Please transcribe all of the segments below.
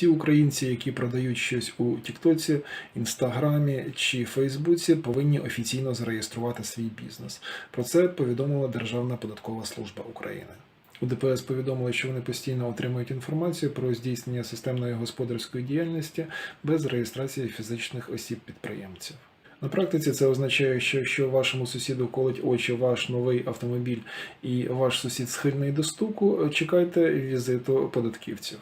Всі українці, які продають щось у Тіктоці, Інстаграмі чи Фейсбуці, повинні офіційно зареєструвати свій бізнес. Про це повідомила Державна податкова служба України. У ДПС повідомили, що вони постійно отримують інформацію про здійснення системної господарської діяльності без реєстрації фізичних осіб-підприємців. На практиці це означає, що якщо вашому сусіду колить очі ваш новий автомобіль і ваш сусід схильний до стуку, чекайте візиту податківців.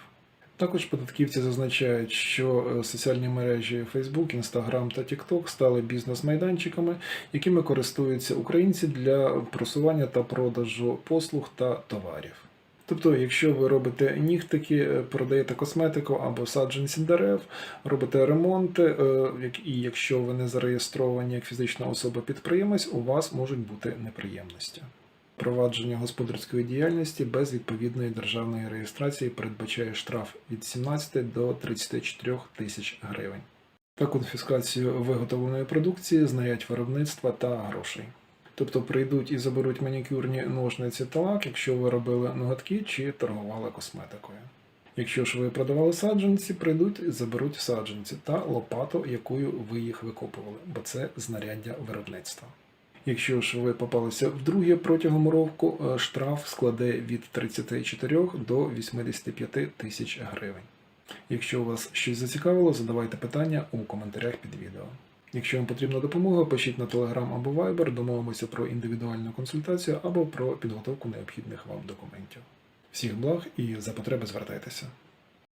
Також податківці зазначають, що е, соціальні мережі Facebook, Instagram та TikTok стали бізнес-майданчиками, якими користуються українці для просування та продажу послуг та товарів. Тобто, якщо ви робите нігтики, е, продаєте косметику або саджанці дерев, робите ремонти, е, і якщо ви не зареєстровані як фізична особа-підприємець, у вас можуть бути неприємності. Провадження господарської діяльності без відповідної державної реєстрації передбачає штраф від 17 до 34 тисяч гривень та конфіскацію виготовленої продукції, знарядь виробництва та грошей. Тобто прийдуть і заберуть манікюрні ножниці та лак, якщо ви робили ноготки чи торгували косметикою. Якщо ж ви продавали саджанці, прийдуть і заберуть саджанці та лопату, якою ви їх викопували, бо це знаряддя виробництва. Якщо ж ви попалися вдруге протягом року, е, штраф складе від 34 до 85 тисяч гривень. Якщо вас щось зацікавило, задавайте питання у коментарях під відео. Якщо вам потрібна допомога, пишіть на Telegram або Viber, домовимося про індивідуальну консультацію або про підготовку необхідних вам документів. Всіх благ і за потреби звертайтеся.